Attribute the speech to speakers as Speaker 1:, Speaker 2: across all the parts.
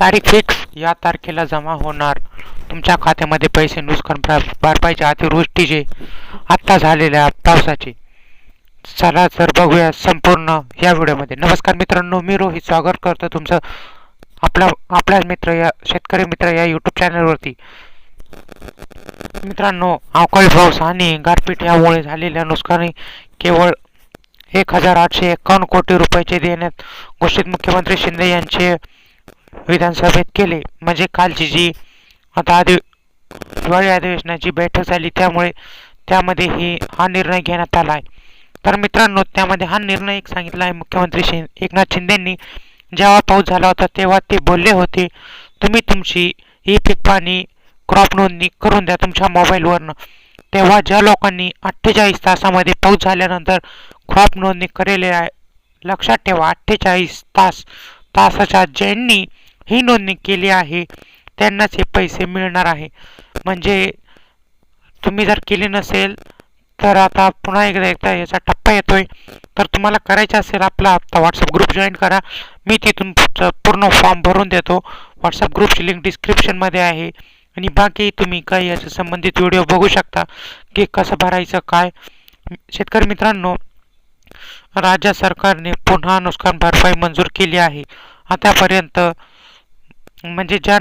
Speaker 1: तारीख फिक्स. या तारखेला जमा होणार. तुमच्या खात्यामध्ये पैसे नुकसान भर- भरपाईच्या अतिवृष्टीचे आत्ता झालेल्या पावसाचे. चला तर बघूया संपूर्ण या व्हिडिओमध्ये. नमस्कार मित्रांनो मी रोहित स्वागत करतो तुमचं आपला आपलाच मित्र या शेतकरी मित्र या यूट्यूब चॅनलवरती मित्रांनो अवकाळी पाऊस आणि गारपीट यामुळे झालेल्या नुकसानी केवळ एक हजार आठशे एकावन्न कोटी रुपयाचे देण्यात घोषित मुख्यमंत्री शिंदे यांचे विधानसभेत केले. म्हणजे कालची जी आता अधि हिवाळी अधिवेशनाची बैठक झाली त्यामुळे त्यामध्ये ही हा निर्णय घेण्यात आला आहे. तर मित्रांनो त्यामध्ये हा निर्णय एक सांगितला आहे मुख्यमंत्री शिं एकनाथ शिंदेंनी जेव्हा पाऊस झाला होता तेव्हा ते बोलले होते तुम्ही तुमची ई पीक पाणी क्रॉप नोंदणी करून द्या तुमच्या मोबाईलवरनं तेव्हा ज्या लोकांनी अठ्ठेचाळीस तासामध्ये पाऊस झाल्यानंतर क्रॉप नोंदणी केलेली आहे लक्षात ठेवा अठ्ठेचाळीस तास तासाच्या ज्यांनी ही नोंदणी केली आहे त्यांनाच हे पैसे मिळणार आहे. म्हणजे तुम्ही जर केली नसेल तर आता पुन्हा एकदा एकदा याचा टप्पा येतोय. तर तुम्हाला करायचं असेल आपला आता व्हॉट्सअप ग्रुप जॉईन करा. मी तिथून पूर्ण फॉर्म भरून देतो. व्हॉट्सअप ग्रुपची लिंक डिस्क्रिप्शनमध्ये आहे. आणि बाकी तुम्ही काही याच्या संबंधित व्हिडिओ बघू शकता की कसं भरायचं काय. शेतकरी मित्रांनो राज्य सरकारने पुन्हा नुकसान भरपाई मंजूर केली आहे. आतापर्यंत म्हणजे ज्या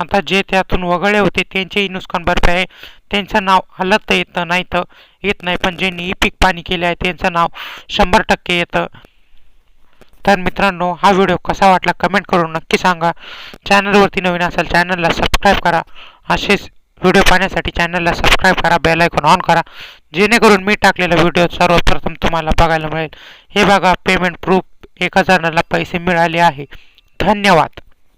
Speaker 1: आता जे त्यातून वगळले होते त्यांचेही नुकसान भरपाई आहे. त्यांचं नाव आलं तर येतं नाही तर येत नाही पण ज्यांनी पीक पाणी केले आहे त्यांचं नाव शंभर टक्के येतं. तर मित्रांनो हा व्हिडिओ कसा वाटला कमेंट करून नक्की सांगा. चॅनलवरती नवीन असेल चॅनलला सबस्क्राईब करा. असेच व्हिडिओ पाहण्यासाठी चॅनलला सबस्क्राईब करा बेल आयकॉन ऑन करा. जेणेकरून मी टाकलेला व्हिडिओ सर्वप्रथम तुम्हाला बघायला मिळेल. हे बघा पेमेंट प्रूफ एक हजाराला पैसे मिळाले आहे. धन्यवाद.